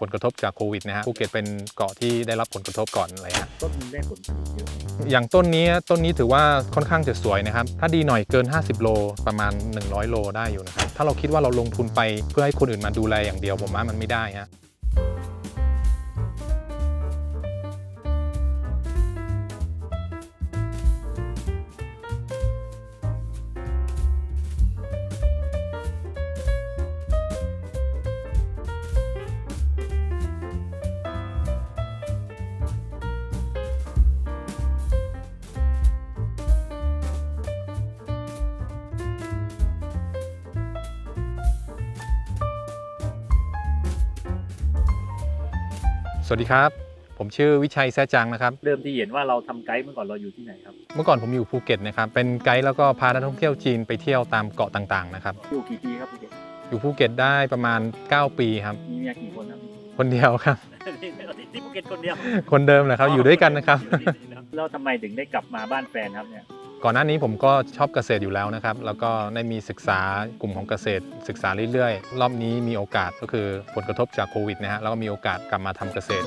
ผลกระทบจากโควิดนะฮะภูเก็ตเป็นเกาะที่ได้รับผลกระทบก่อนอะไรฮะต้นได้ผลผลิตเยอะไหมอย่างต้นนี้ต้นนี้ถือว่าค่อนข้างจะสวยนะครับ ถ้าดีหน่อยเกิน 50 โลประมาณ 100 โลได้อยู่นะครับ ถ้าเราคิดว่าเราลงทุนไปเพื่อให้คนอื่นมาดูแลอย่างเดียวผมว่ามันไม่ได้ฮะ สวัสดีครับ ผมชื่อวิชัยแซ่จังนะครับ เริ่มที่เห็นว่าเราทำไกด์เมื่อก่อนเราอยู่ที่ไหนครับ เมื่อก่อนผมอยู่ภูเก็ตนะครับ เป็นไกด์แล้วก็พานักท่องเที่ยวจีนไปเที่ยวตามเกาะต่างๆนะครับ อยู่กี่ปีครับพี่เด็กอยู่ภูเก็ตได้ประมาณ 9 ปีครับ มีเมียกี่คนครับ คนเดียวครับ ที่ภูเก็ตคนเดียวคนเดิมแหละครับ อยู่ด้วยกันนะครับ แล้วทำไมถึงได้กลับมาบ้านแฟนครับเนี่ย ก่อนหน้านี้ผมก็ชอบเกษตรอยู่แล้วนะครับ แล้วก็ได้มีศึกษากลุ่มของเกษตร ศึกษาเรื่อยๆ รอบนี้มีโอกาสก็คือผลกระทบจากโควิดนะฮะแล้วก็มีโอกาสกลับมาทำเกษตร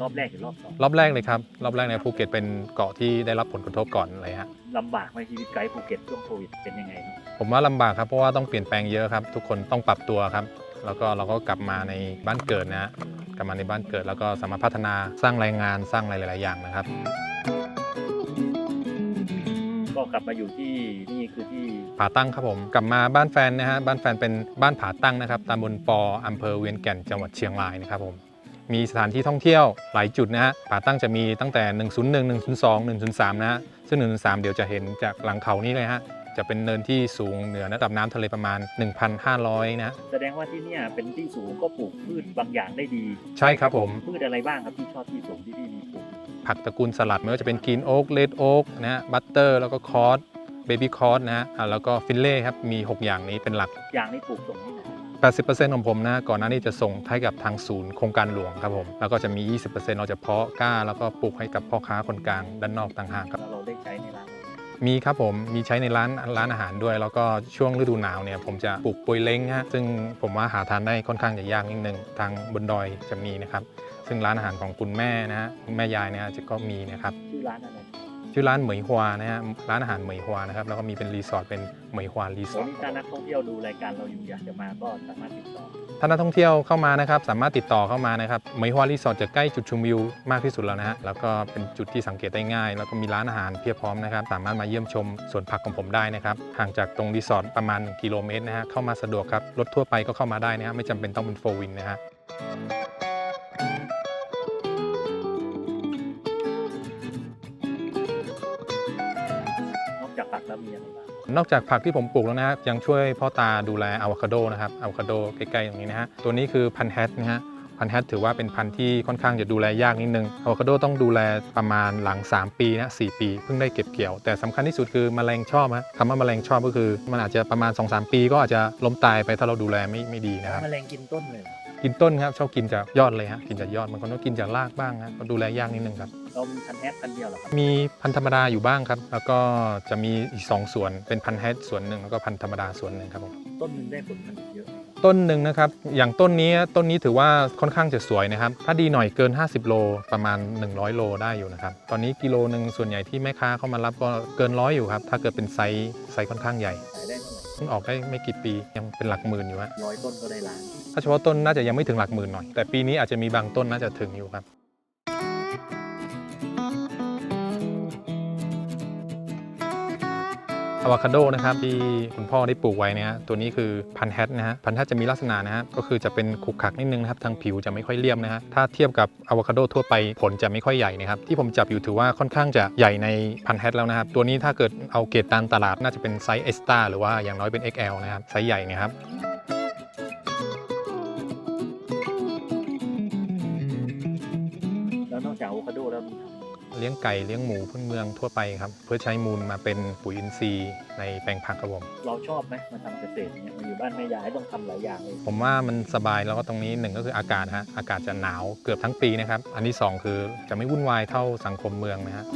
รอบแรกหรือรอบสองรอบแรกเลยครับ รอบแรกในภูเก็ตเป็นเกาะที่ได้รับผลกระทบก่อนเลยฮะลำบากไหมชีวิตไกด์ภูเก็ตช่วงโควิดเป็นยังไงครับผมว่าลำบากครับเพราะว่าต้องเปลี่ยนแปลงเยอะครับ ทุกคนต้องปรับตัวครับ แล้วก็เราก็กลับมาในบ้านเกิดนะฮะก ลับมาในบ้านเกิด แล้วก็สามารถพัฒนาสร้างแรงงานสร้างอะไรหลาย ๆ อย่างนะครับ ก็กลับมาอยู่ที่นี่คือที่ผาตั้งครับผม กลับมาบ้านแฟนนะฮะบ้านแฟนเป็นบ้านผาตั้งนะครับตำบลปออำเภอเวียงแก่นจังหวัดเชียงรายนะครับผมมีสถานที่ท่องเที่ยวหลายจุดนะฮะผาตั้งจะมีตั้งแต่ 101 102 103 นะฮะซึ่ง 103 เดี๋ยวจะเห็นจากหลังเขานี่เลยฮะ จะเป็นเนินที่สูงเหนือระดับน้ำทะเลประมาณ 1,500นะฮะแสดงว่าที่เนี่ยเป็นที่สูงก็ปลูกพืชบางอย่างได้ดีใช่ครับผม พืชอะไรบ้างครับที่ชอบที่สูงที่พี่มีปลูกผักตระกูลสลัดไม่ว่าจะเป็นกรีนโอ๊กเลดโอ๊กนะฮะบัตเตอร์แล้วก็คอร์สเบบี้คอร์สนะฮะอ่าแล้วก็ฟิลเล่ครับ มี 6 อย่างนี้เป็นหลัก อย่างนี้ปลูกส่งที่ไหน80%ของผมนะก่อนหน้านี้จะส่งให้กับทางศูนย์โครงการหลวงครับผมแล้วก็จะมี 20%เราจะเพาะกล้า แล้วก็ปลูกให้กับพ่อค้าคนกลางด้านนอกต่างหากครับ แล้วเราได้ใช้ในร้านเรา มีครับผมมีใช้ในร้านร้านอาหารด้วย แล้วก็ช่วงฤดูหนาวเนี่ยผมจะปลูกปุยเล้งฮะซึ่งผมว่าหาทานได้ค่อนข้างจะยากนิดนึงทางบนดอยจะมีนะครับ ซึ่งร้านอาหารของคุณแม่นะฮะคุณแม่ยายเนี่ยจะก็มีนะครับชื่อร้านอะไรชื่อร้านเหมยฮวานะฮะร้านอาหารเหมยฮวานะครับแล้วก็มีเป็นรีสอร์ทเป็นเหมยฮวารีสโอ้อร์ทนี่ถ้านักท่องเที่ยวดูรายการเราอยู่อยากจะมาก็สามารถติดต่อ ถ้านักท่องเที่ยวเข้ามานะครับ สามารถติดต่อเข้ามานะครับเมยฮวารีสอร์ทจะใกล้จุดชมวิวมากที่สุดแล้วนะฮะแล้วก็เป็นจุดที่สังเกตได้ง่าย แล้วก็มีร้านอาหารเพียบพร้อมนะครับ สามารถมาเยี่ยมชมสวนผักของผมได้นะครับห่างจากตรงรีสอร์ทประมาณ1กิโลเมตรนะฮะเข้ามาสะดวกครับรถทั่วไปก็เข้ามาได้นะฮะไม่จำเป็นต้องเป็นโฟวินนะฮะนอกจากผักแล้วมีอะไรบ้าง นอกจากผักที่ผมปลูกแล้วนะครับยังช่วยพ่อตาดูแลอะโวคาโดนะครับอะโวคาโดใกล้ๆตรงนี้นะฮะตัวนี้คือพันธุ์แฮทนะฮะพันธุ์แฮทถือว่าเป็นพันธุ์ที่ค่อนข้างจะดูแลยากนิดนึงอะโวคาโดต้องดูแลประมาณหลัง 3 ปีนะ4ปี เพิ่งได้เก็บเกี่ยว แต่สำคัญที่สุดคือแมลงชอบฮะคำว่าแมลงชอบก็คือ มันอาจจะประมาณ 2-3 ปี ก็อาจจะล้มตายไปถ้าเราดูแลไม่ไม่ดีนะครับแมลงกินต้นเลย กินต้นครับชอบกินจากยอดเลยฮะกินจากยอดบางคนก็กินจากรากบ้างฮะก็ดูแลยากนิดนึงครับเรามีพันธุ์แฮทพันธุ์เดียวเหรอครับมีพันธุ์ธรรมดาอยู่บ้างครับ แล้วก็จะมีอีกสองส่วนเป็นพันธุ์แฮทส่วนหนึ่งแล้วก็พันธุ์ธรรมดาส่วนหนึ่งครับผมต้นหนึ่งได้ผลผลิตเยอะไหม ต้นหนึ่งนะครับ อย่างต้นนี้ต้นนี้ถือว่าค่อนข้างจะสวยนะครับ ถ้าดีหน่อยเกิน 50 โลประมาณ 100 โลได้อยู่นะครับ ตอนนี้กิโลหนึ่งส่วนใหญ่ที่แม่ค้าเข้ามารับก็เกินร้อยอยู่ครับ ถ้าเกิดเป็นไซส์ไซส์ค่อนข้างใหญ่ขายได้เท่าไหร่เพิ่งออกได้ไม่กี่ปียังเป็นหลักหมื่นอยู่ฮะร้อยต้นก็ได้ล้าน ถ้าเฉพาะต้นน่าจะยังไม่ถึงหลักหมื่นหน่อย แต่ปีนี้อาจจะมีบางต้นน่าจะถึงอยู่ครับ อะโวคาโดนะครับที่คุณพ่อได้ปลูกไว้นะฮะตัวนี้คือพันธุ์แฮทนะฮะพันธุ์แฮทจะมีลักษณะนะฮะก็คือจะเป็นขุกขักนิดนึงนะครับทางผิวจะไม่ค่อยเรียบนะฮะถ้าเทียบกับอะโวคาโดทั่วไปผลจะไม่ค่อยใหญ่นะครับที่ผมจับอยู่ถือว่าค่อนข้างจะใหญ่ในพันธุ์แฮทแล้วนะครับตัวนี้ถ้าเกิดเอาเกรดตามตลาดน่าจะเป็นไซส์เอสตาหรือว่าอย่างน้อยเป็น XL นะครับไซส์ใหญ่นะครับแล้วนอกจากอะโวคาโดแล้วมี เลี้ยงไก่เลี้ยงหมูพื้นเมืองทั่วไปครับ เพื่อใช้มูลมาเป็นปุ๋ยอินทรีย์ในแปลงผักครับผมเราชอบไหมมาทำเกษตรเนี่ยมาอยู่บ้านแม่ยายต้องทำหลายอย่างเลยผมว่ามันสบายแล้วก็ตรงนี้หนึ่งก็คืออากาศฮะอากาศจะหนาวเกือบทั้งปีนะครับ อันที่สองคือจะไม่วุ่นวายเท่าสังคมเมืองนะฮะ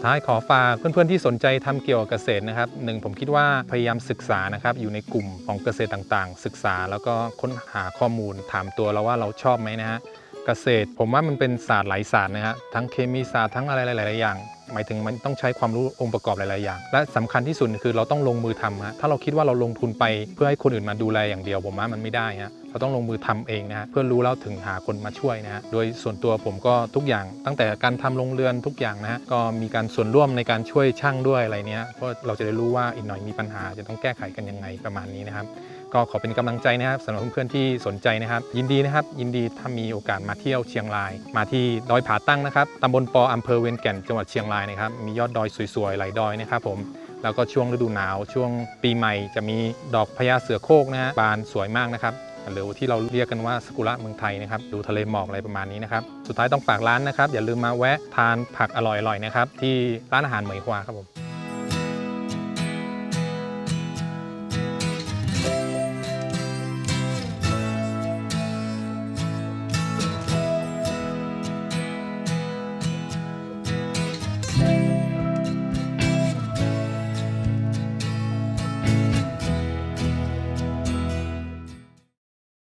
ดท้ายขอฝากเพื่อนๆที่สนใจทำเกี่ยวกับเกษตรนะครับหนึ่งผมคิดว่าพยายามศึกษานะครับอยู่ในกลุ่มของเกษตรต่างๆ ศึกษาแล้วก็ค้นหาข้อมูลถามตัวเราว่าเราชอบไหมนะฮะ เกษตร ผมว่ามันเป็นศาสตร์หลายศาสตร์นะฮะทั้งเคมีศาสตร์ทั้งอะไรหลาย ๆ อย่าง หมายถึงมันต้องใช้ความรู้องค์ประกอบหลาย ๆ อย่าง และสำคัญที่สุดคือเราต้องลงมือทำฮะถ้าเราคิดว่าเราลงทุนไปเพื่อให้คนอื่นมาดูแลอย่างเดียว ผมว่ามันไม่ได้ฮะเราต้องลงมือทำเองนะฮะเพื่อรู้แล้วถึงหาคนมาช่วยนะฮะโดยส่วนตัวผมก็ทุกอย่าง ตั้งแต่การทำโรงเรือนทุกอย่างนะฮะก็มีการส่วนร่วมในการช่วยช่างด้วยอะไรเนี้ยเพราะเราจะได้รู้ว่าอีกหน่อยมีปัญหาจะต้องแก้ไขกันยังไงประมาณนี้นะครับ ก็ขอเป็นกำลังใจนะครับสำหรับเพื่อนๆที่สนใจนะครับ ยินดีนะครับ ยินดีถ้ามีโอกาสมาเที่ยวเชียงราย มาที่ดอยผาตั้งนะครับตำบลปออำเภอเวียงแก่นจังหวัดเชียงรายนะครับมียอดดอยสวยๆหลายดอยนะครับผมแล้วก็ช่วงฤดูหนาวช่วงปีใหม่จะมีดอกพญาเสือโคร่งนะฮะบานสวยมากนะครับหรือที่เราเรียกกันว่าสกุระเมืองไทยนะครับดูทะเลหมอกอะไรประมาณนี้นะครับสุดท้ายต้องฝากร้านนะครับอย่าลืมมาแวะทานผักอร่อยๆนะครับที่ร้านอาหารเหมยฮวาครับผม